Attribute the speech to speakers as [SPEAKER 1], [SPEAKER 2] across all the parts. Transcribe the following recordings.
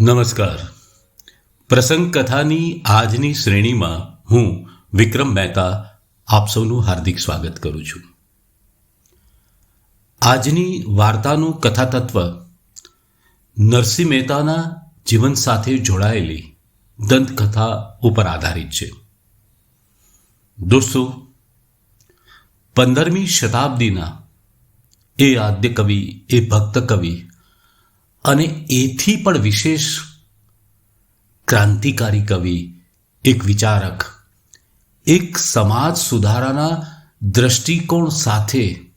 [SPEAKER 1] નમસ્કાર. પ્રસંગ કથાની આજની શ્રેણીમાં હું વિક્રમ મહેતા આપ સૌનું હાર્દિક સ્વાગત કરું છું. આજની વાર્તાનું કથાતત્વ નરસિંહ મહેતાના જીવન સાથે જોડાયેલી દંતકથા ઉપર આધારિત છે. દોસ્તો, પંદરમી શતાબ્દીના એ આદ્ય કવિ, એ ભક્ત કવિ અને એથી પણ વિશેષ ક્રાંતિકારી કવિ, એક વિચારક, એક સમાજ સુધારાના દ્રષ્ટિકોણ સાથે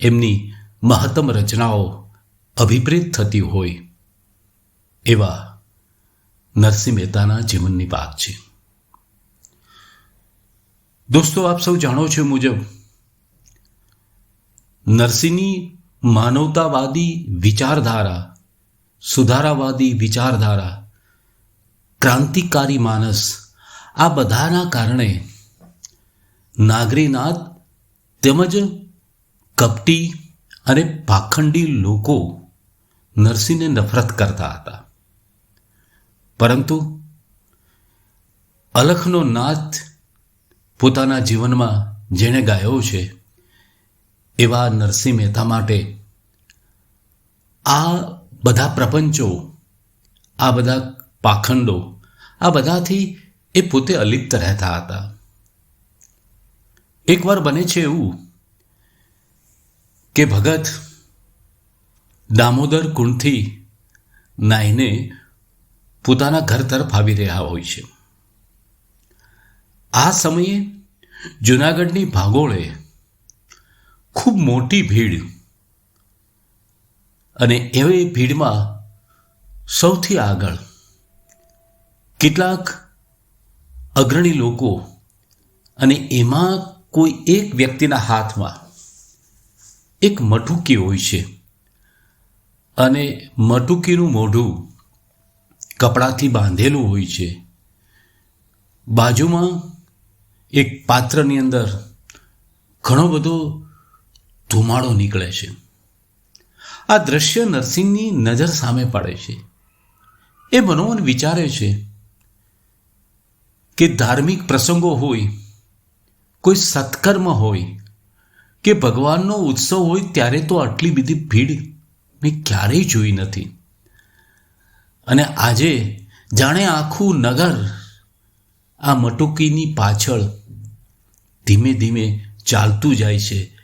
[SPEAKER 1] એમની મહત્તમ રચનાઓ અભિપ્રેત થતી હોય એવા નરસિંહ મહેતાના જીવનની વાત છે. દોસ્તો, આપ સૌ જાણો છો મુજબ નરસિંહની માનવતાવાદી વિચારધારા સુધારાવાદી વિચારધારા, ક્રાંતિકારી માનસ, આ બધાના કારણે નાગરીનાથ તેમજ કપટી અને પાખંડી લોકો નરસિંહને નફરત કરતા હતા. પરંતુ અલખનો નાથ પોતાના જીવનમાં જેણે ગાયો છે, એવા નરસિંહ મહેતા માટે આ બધા પ્રપંચો, આ બધા પાખંડો, આ બધાથી એ પોતે અલિપ્ત રહેતા હતા. એકવાર બને છે એવું કે ભગત દામોદર કુંડથી નાહીને પોતાના ઘર તરફ આવી રહ્યા હોય છે. આ સમયે જુનાગઢની ભાગોળે ખૂબ મોટી ભીડ અને એવી ભીડમાં સૌથી આગળ કેટલાક અગ્રણી લોકો અને એમાં કોઈ એક વ્યક્તિના હાથમાં એક મટુકી હોય છે. અને મટુકીનું મોઢું કપડાથી બાંધેલું હોય છે. બાજુમાં એક પાત્રની અંદર ઘણો બધો ધુમાડો નીકળે છે. આ દ્રશ્ય નરસિંહની નજર સામે પડે છે. એ મનોમન વિચારે છે કે ધાર્મિક પ્રસંગો હોય, કોઈ સત્કર્મ હોય, કે ભગવાનનો ઉત્સવ હોય ત્યારે તો આટલી બધી ભીડ મેં ક્યારેય જોઈ નથી. અને આજે જાણે આખું નગર આ મટુકીની પાછળ ધીમે ધીમે ચાલતું જાય છે.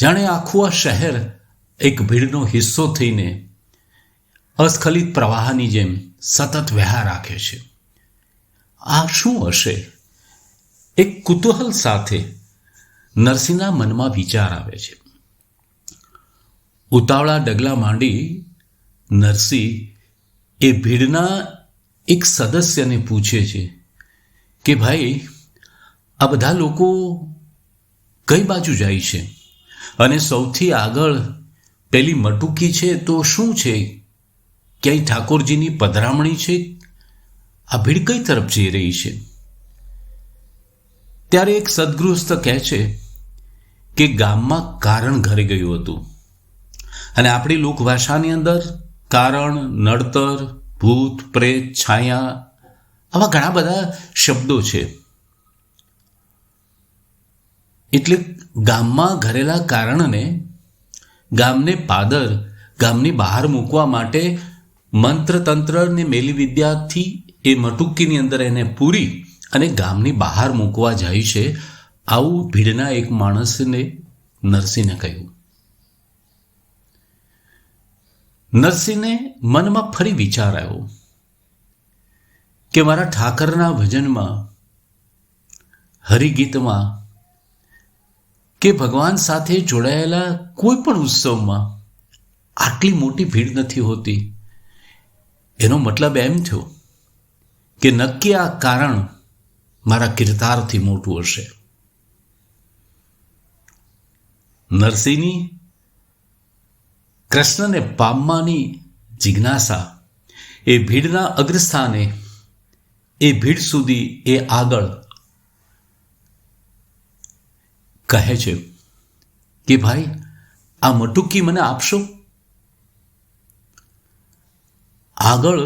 [SPEAKER 1] જાણે આખું આ શહેર એક ભીડનો હિસ્સો થઈને અસ્ખલિત પ્રવાહની જેમ સતત વહ્યા રાખે છે. આ શું હશે? એક કુતૂહલ સાથે નરસિંહના મનમાં વિચાર આવે છે. ઉતાવળા ડગલા માંડી નરસિંહ એ ભીડના એક સદસ્યને પૂછે છે કે, ભાઈ, આ બધા લોકો કઈ બાજુ જાય છે? અને સૌથી આગળ પેલી મટુકી છે તો શું છે? ક્યાંય ઠાકોરજીની પધરામણી છે? આ ભીડ કઈ તરફ જઈ રહી છે? ત્યારે એક સદગૃહસ્થ કહે છે કે ગામમાં કારણ ઘરે ગયું હતું. અને આપણી લોકભાષાની અંદર કારણ, નડતર, ભૂત, પ્રેત, છાયા આવા ઘણા બધા શબ્દો છે. એટલે ગામમાં ઘરેલા કારણને ગામને પાદર, ગામની બહાર મૂકવા માટે મંત્ર તંત્ર ને મેલી વિદ્યાથી એ મટુક્કીની અંદર એને પૂરી અને ગામની બહાર મૂકવા જાય છે, આવું ભીડના એક માણસને નરસિંહને કહ્યું. નરસિંહને મનમાં ફરી વિચાર આવ્યો કે મારા ઠાકરના ભજનમાં, હરિગીતમાં કે ભગવાન સાથે જોડાયેલા કોઈ પણ ઉત્સવમાં આટલી મોટી ભીડ નથી હોતી? એનો મતલબ એમ થયો કે નક્કી આ કારણ મારા કિરતારથી મોટું હશે. નરસિંહની, કૃષ્ણને પામવાની જિજ્ઞાસા એ ભીડના અગ્રસ્થાને, એ ભીડ સુધી એ આગળ કહે છે કે ભાઈ, આ મટુકી મને આપશો? આગળ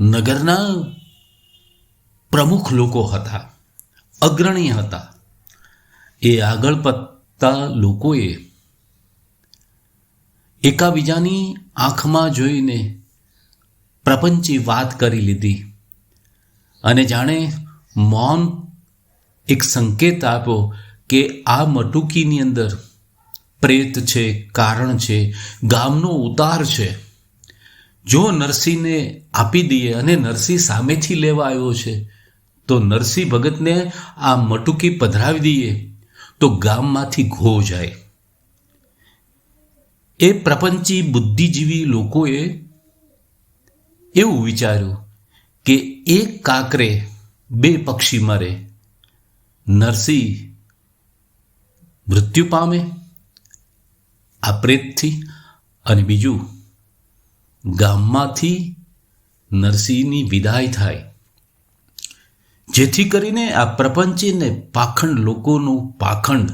[SPEAKER 1] નગરના પ્રમુખ લોકો હતા, અગ્રણી હતા. એ આગળ પડતા લોકોએ એકાબીજાની આંખમાં જોઈને પ્રપંચી વાત કરી લીધી અને જાણે મૌન એક સંકેત આપ્યો કે આ મટુકીની અંદર પ્રેત છે, કારણ છે, ગામનો ઉતાર છે. જો નરસિંહને આપી દઈએ અને નરસિંહ સામેથી લેવા આવ્યો છે, તો નરસિંહ ભગતને આ મટુકી પધરાવી દઈએ, તો ગામમાંથી ઘો જાય. એ પ્રપંચી બુદ્ધિજીવી લોકોએ એવું વિચાર્યું કે એક કાકરે બે પક્ષી મરે નરસિંહ મૃત્યુ પામે આ પ્રેતથી અને બીજું ગામમાંથી નરસિંહની વિદાય થાય. જેથી કરીને આ પ્રપંચીને પાખંડ લોકોનું પાખંડ,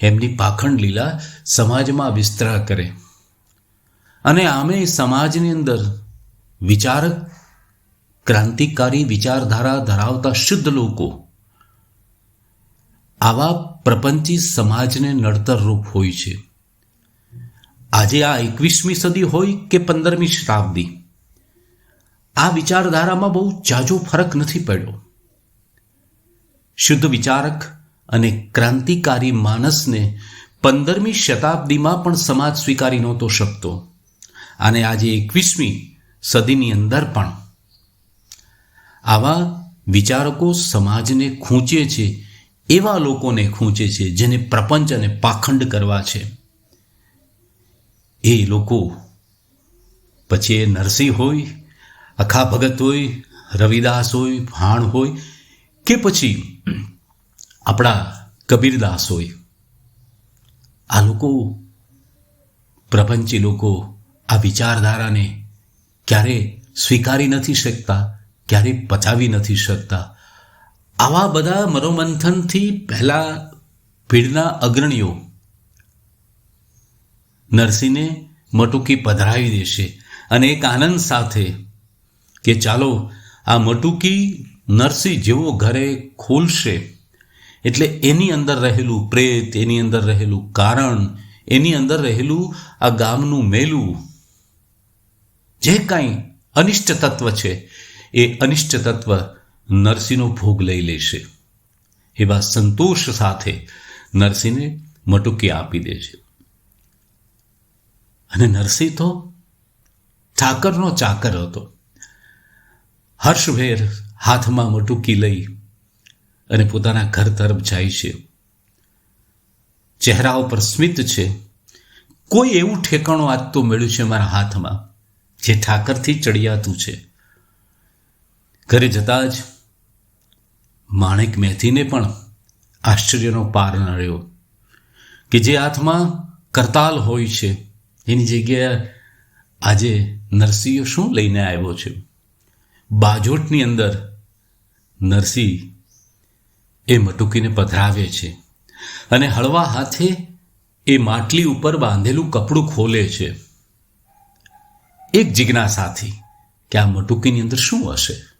[SPEAKER 1] એમની પાખંડ લીલા સમાજમાં વિસ્તરા કરે. અને આમે સમાજની અંદર વિચારક ક્રાંતિકારી વિચારધારા ધરાવતા શુદ્ધ લોકો આવા પ્રપંચી સમાજને નડતરરૂપ હોય છે. આજે આ એકવીસમી સદી હોય કે પંદરમી શતાબ્દી આ વિચારધારામાં બહુ જાજો ફરક નથી પડ્યો. શુદ્ધ વિચારક અને ક્રાંતિકારી માનસને પંદરમી શતાબ્દીમાં પણ સમાજ સ્વીકારી નહોતો શકતો. અને આજે એકવીસમી સદીની અંદર પણ. આવા વિચારકો સમાજને ખૂંચે છે એવા લોકોને ખૂંચે છે જેને પ્રપંચ અને પાખંડ કરવા છે. એ લોકો પછી એ નરસિંહ હોય, અખા ભગત હોય, રવિદાસ હોય, ભાણ હોય કે પછી આપણા કબીરદાસ હોય. આ લોકો, પ્રપંચી લોકો આ વિચારધારાને ક્યારે સ્વીકારી નથી શકતા, ક્યારે પચાવી નથી શકતા. આવા બધા મનોમંથનથી પહેલા ભીડના અગ્રણીઓ નરસિંહને મટુકી પધરાવી દેશે અને એક આનંદ સાથે કે ચાલો, આ મટુકી નરસિંહ જેવો ઘરે ખોલશે. એટલે એની અંદર રહેલું પ્રેત, એની અંદર રહેલું કારણ, એની અંદર રહેલું આ ગામનું મેલું, જે કાંઈ અનિષ્ટ તત્વ છે, એ અનિષ્ટ તત્વ નરસિંહનો ભોગ લઈ લેશે. એવા સંતોષ સાથે નરસિંહને મટુકી આપી દે છે. અને નરસિંહ તો ઠાકરનો ચાકર હતો. હર્ષભેર હાથમાં મટુકી લઈ અને પોતાના ઘર તરફ જાય છે. ચહેરા ઉપર સ્મિત છે. કોઈ એવું ઠેકાણું આજ તો મળ્યું છે મારા હાથમાં, જે ઠાકરથી ચડિયાતું છે. ઘરે જતા જ માણેક મેથીને પણ આશ્ચર્યનો પાર ન રહ્યો કે જે હાથમાં કરતાલ હોય છે, એની જગ્યાએ આજે નરસિંહ શું લઈને આવ્યો છે? બાજોટની અંદર નરસિંહ એ મટુકીને પધરાવે છે અને હળવા હાથે એ માટલી ઉપર બાંધેલું કપડું ખોલે છે. એક જિજ્ઞાસાથી કે આ મટુકીની અંદર શું હશે?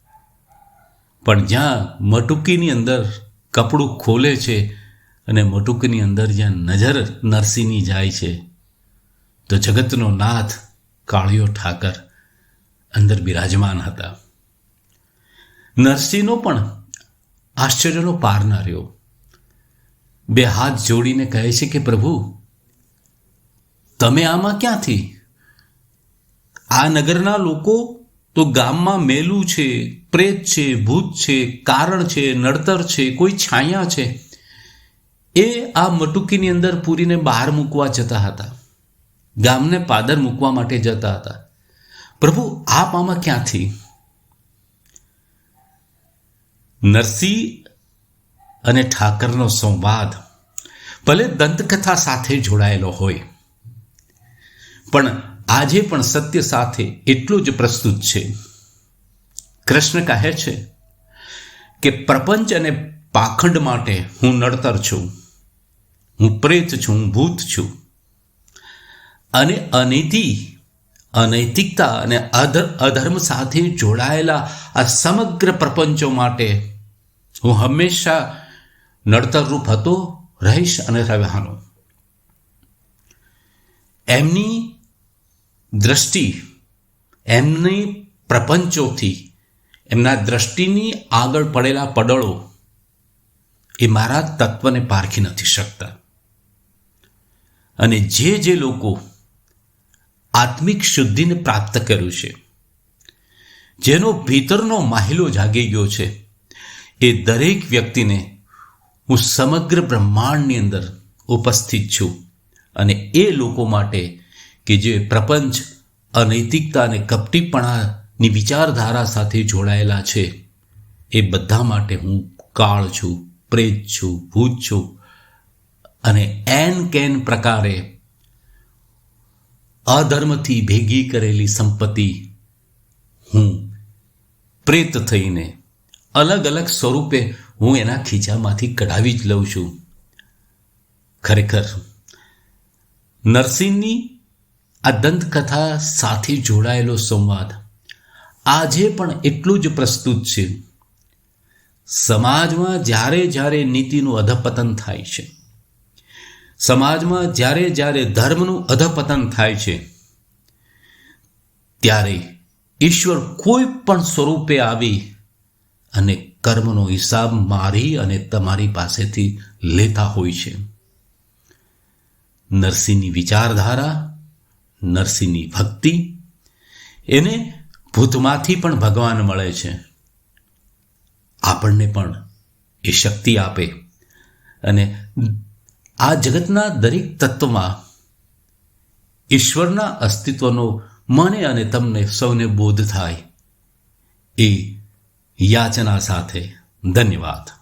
[SPEAKER 1] પણ જ્યાં મટુકીની અંદર કપડું ખોલે છે અને મટુકીની અંદર જ્યાં નજર નરસિંહની જાય છે, તો જગતનો નાથ કાળિયો ઠાકર અંદર બિરાજમાન હતા. નરસિંહનો પણ આશ્ચર્યનો પાર ના રહ્યો. બે હાથ જોડીને કહે છે કે, પ્રભુ, તમે આમાં ક્યાંથી? આ નગરના લોકો તો ગામમાં મેલું છે, પ્રેત છે, ભૂત છે, કારણ છે, નડતર છે, કોઈ છાયા છે. એ આ મટુકીની અંદર પૂરીને બહાર મૂકવા જતા હતા. ગામને પાદર મૂકવા માટે જતા હતા. પ્રભુ, આપ આમાં ક્યાંથી? નરસિંહ અને ઠાકરનો સંવાદ ભલે દંતકથા સાથે જોડાયેલો હોય, પણ આજે પણ સત્ય સાથે એટલું જ પ્રસ્તુત છે. કૃષ્ણ કહે છે કે પ્રપંચ અને પાખંડ માટે હું નડતર છું. હું પ્રેત છું ભૂત છું. અને અનિતિ, અનૈતિકતા અને અધર અધર્મ સાથે જોડાયેલા આ સમગ્ર પ્રપંચો માટે હું હંમેશા નડતરરૂપ હતો, રહીશ અને રહેવાનો. એમની દ્રષ્ટિ એમની પ્રપંચોથી, એમના દ્રષ્ટિની આગળ પડેલા પડળો એ મારા તત્વને પારખી નથી શકતા. અને જે જે લોકો આત્મિક શુદ્ધિને પ્રાપ્ત કર્યું છે, જેનો ભીતરનો માહિલો જાગી ગયો છે, એ દરેક વ્યક્તિને હું સમગ્ર બ્રહ્માંડની અંદર ઉપસ્થિત છું અને એ લોકો માટે કે જે પ્રપંચ, અનૈતિકતા અને કપટીપણાની વિચારધારા સાથે જોડાયેલા છે, એ બધા માટે હું કાળ છું, પ્રેત છું, ભૂત છું અને એન કેન પ્રકારે અધર્મથી ભેગી કરેલી સંપત્તિ હું પ્રેત થઈને અલગ અલગ સ્વરૂપે હું એના ખીચામાંથી કઢાવી જ લઉં છું. ખરેખર નરસિંહની આ દંતકથા સાથે જોડાયેલો સંવાદ આજે પણ એટલું જ પ્રસ્તુત છે. સમાજમાં જ્યારે જ્યારે નીતિનું અધપતન થાય છે. સમાજમાં જ્યારે જ્યારે ધર્મનું અધપતન થાય છે. ત્યારે ઈશ્વર કોઈ પણ સ્વરૂપે આવી અને કર્મનો હિસાબ મારી અને તમારી પાસેથી લેતા હોય છે. નરસિંહની વિચારધારા નરસિંહની ભક્તિ. એને ભૂતમાંથી પણ ભગવાન મળે છે. આપણને પણ એ શક્તિ આપે. અને આ જગતના દરેક તત્વમાં ઈશ્વરના અસ્તિત્વનો મને અને તમને સૌને બોધ થાય. એ યાચના સાથે ધન્યવાદ.